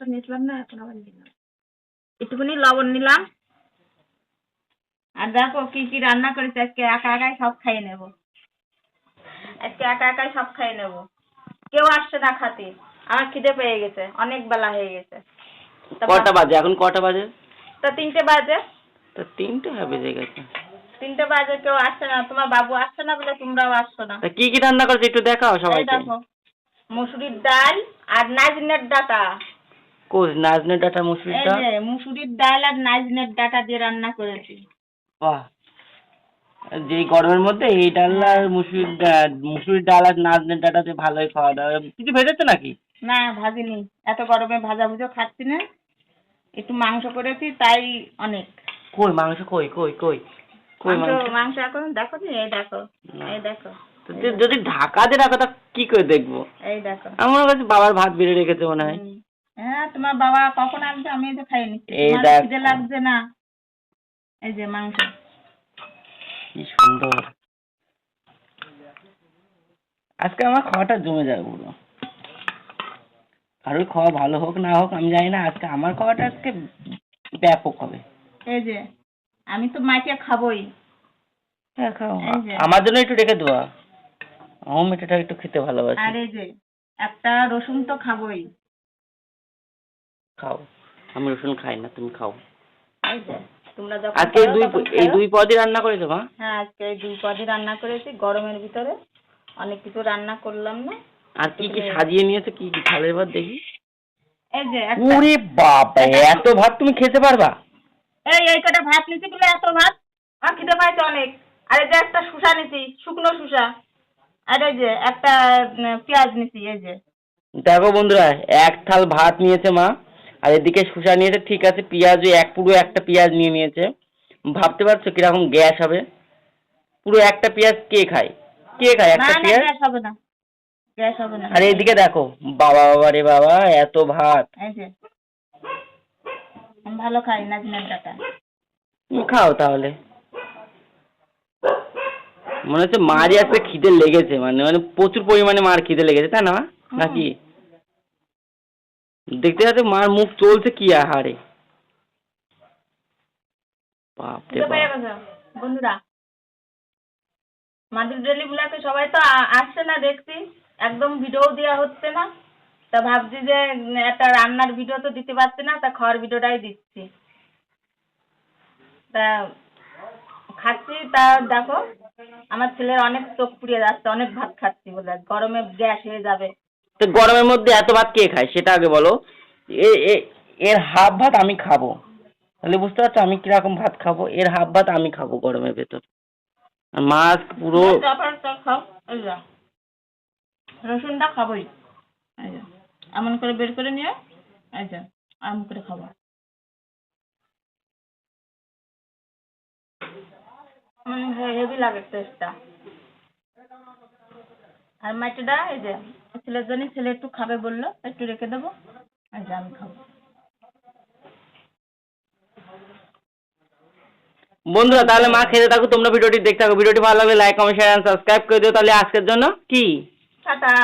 তো নিলাম না এখন আবার নিলাম। একটুখানি লবণ নিলাম। আর দেখো কি কি রান্না করেছি আজকে একা একাই সব খাইয়ে নেব। আজকে একা একাই সব খাইয়ে নেব। কেউ আসছে না খাতে। আমার খিদে পেয়ে গেছে অনেক বেলা হয়ে গেছে। কটা বাজে? এখন কটা বাজে? তা তিনটে বাজে। তো তিনটে হ্যাঁ বেজে গেছে। তিনটে বাজে কেউ আসছে না তোমার বাবু আসছে না বলে তোমরাও আসছো না। কি কি রান্না করছে একটু দেখাও এই সবাইকে। দেখো মুসুরির ডাল আর নাজনের ডাটা। কোচ নাজনে ডাটা মুসুরির ডাল? মুসুরির ডাল আর নাজনের ডাটা দিয়ে রান্না করেছি। বাহ। যে গরমের মধ্যে এই ডাল আর মুসুরির মুসুরির ডাল আর নাজনে ডাটাতে ভালোই খাওয়া দাওয়া। কিছু ভেজেছে নাকি? না ভাজিনি। এত গরমে ভাজা ভুজো খাচ্ছি না। একটু মাংস করেছি তাই অনেক। কই মাংস কই কই কই? কই মাংস মাংস? এখন দেখো নি এই দেখো এই দেখো। যদি ঢাকা দিয়ে রাখো তা কি করে দেখব? এই দেখো। আমার কাছে বাবার ভাত বেড়ে রেখেছে মনে হয়। হ্যাঁ তোমার বাবা কখন আসবে? আমি তো খাইয়ে নিচ্ছি। তোমার খিদে লাগছে না? এই যে মাংস। কি সুন্দর। আজকে আমার খাওয়াটা জমে যাবে পুরো। কারোর খাওয়া ভালো হোক না হোক আমি জানি না আজকে আমার খাওয়াটা আজকে ব্যাপক হবে। এই যে আমি তো মাকে খাবোই। হ্যাঁ খাও। আমার জন্য একটু রেখে দেওয়া আমার মেয়েটা একটু খেতে ভালোবাসি। আর এই যে একটা রসুন তো খাবোই। খাও। আমি রসুন খাই না তুমি খাও। তোমরা যখন আজকে এই দুই এই দুই পদই রান্না করেছ মা? হ্যাঁ আজকে এই দুই পদই রান্না করেছি গরমের ভিতরে। অনেক কিছু রান্না করলাম না। আর কি কি সাজিয়ে নিয়েছো কি কি খালে এবার দেখি? এই যে ওরে বাবা এত ভাত তুমি খেতে পারবা? এই এই কটা ভাত নিছি বলে এত ভাত? আর খিদে পাইছে অনেক। আর এই যে একটা শুষা নিছি শুকনো শুষা আর এই যে একটা পেঁয়াজ নিছি এই যে। দেখো বন্ধুরা এক থাল ভাত নিয়েছে মা। আর এদিকে শুষা নিয়েছে ঠিক আছে পেঁয়াজও এক পুরো একটা পেঁয়াজ নিয়ে নিয়েছে। ভাবতে পারছ কীরকম গ্যাস হবে? পুরো একটা পেঁয়াজ কে খায়? কে খায় একটা পেঁয়াজ? হবে না। গ্যাস হবে না। আর এদিকে দেখো বাবা বাবা রে বাবা এত ভাত। ভালো খাই নাজনের ডাটা তুমি খাও তাহলে। মনে হচ্ছে মারই আজকে খিদে লেগেছে মানে মানে প্রচুর পরিমাণে মার খিদে লেগেছে তাই না? নাকি? দেখতে যাচ্ছে মার মুখ চলছে কি আহারে। বাপরে বন্ধুরা মাদুর ডেলি ব্লকে সবাই তো আসছে না দেখছি। একদম ভিডিও দেওয়া হচ্ছে না। তা ভাবছি যে একটা রান্নার ভিডিও তো দিতে পারছি না তা খাওয়ার ভিডিওটাই দিচ্ছি। তা খাচ্ছি তা দেখো আমার ছেলের অনেক চোখ পুড়িয়ে যাচ্ছে অনেক ভাত খাচ্ছি বলে। গরমে গ্যাস হয়ে যাবে। তো গরমের মধ্যে এত ভাত কে খায় সেটা আগে বলো। এর হাফ ভাত আমি খাব। তাহলে বুঝতে পারছ আমি কীরকম ভাত খাব? এর হাফ ভাত আমি খাব গরমের ভেতর। মাছ পুরো রসুনটা খাবোই। এমন করে বের করে নিয়ে যে, আম করে খাব। হেভি লাগে টেস্টটা আর মাটিটা এই যে ছেলের জন্য ছেলে একটু খাবে বলল একটু রেখে দেবো আর যে আমি খাব। বন্ধুরা তাহলে মা খেতে থাকো তোমরা ভিডিওটি দেখতে থাকো। ভিডিওটি ভালো লাগলে লাইক কমেন্ট শেয়ার সাবস্ক্রাইব করে দিও। তাহলে আজকের জন্য কি? টাটা।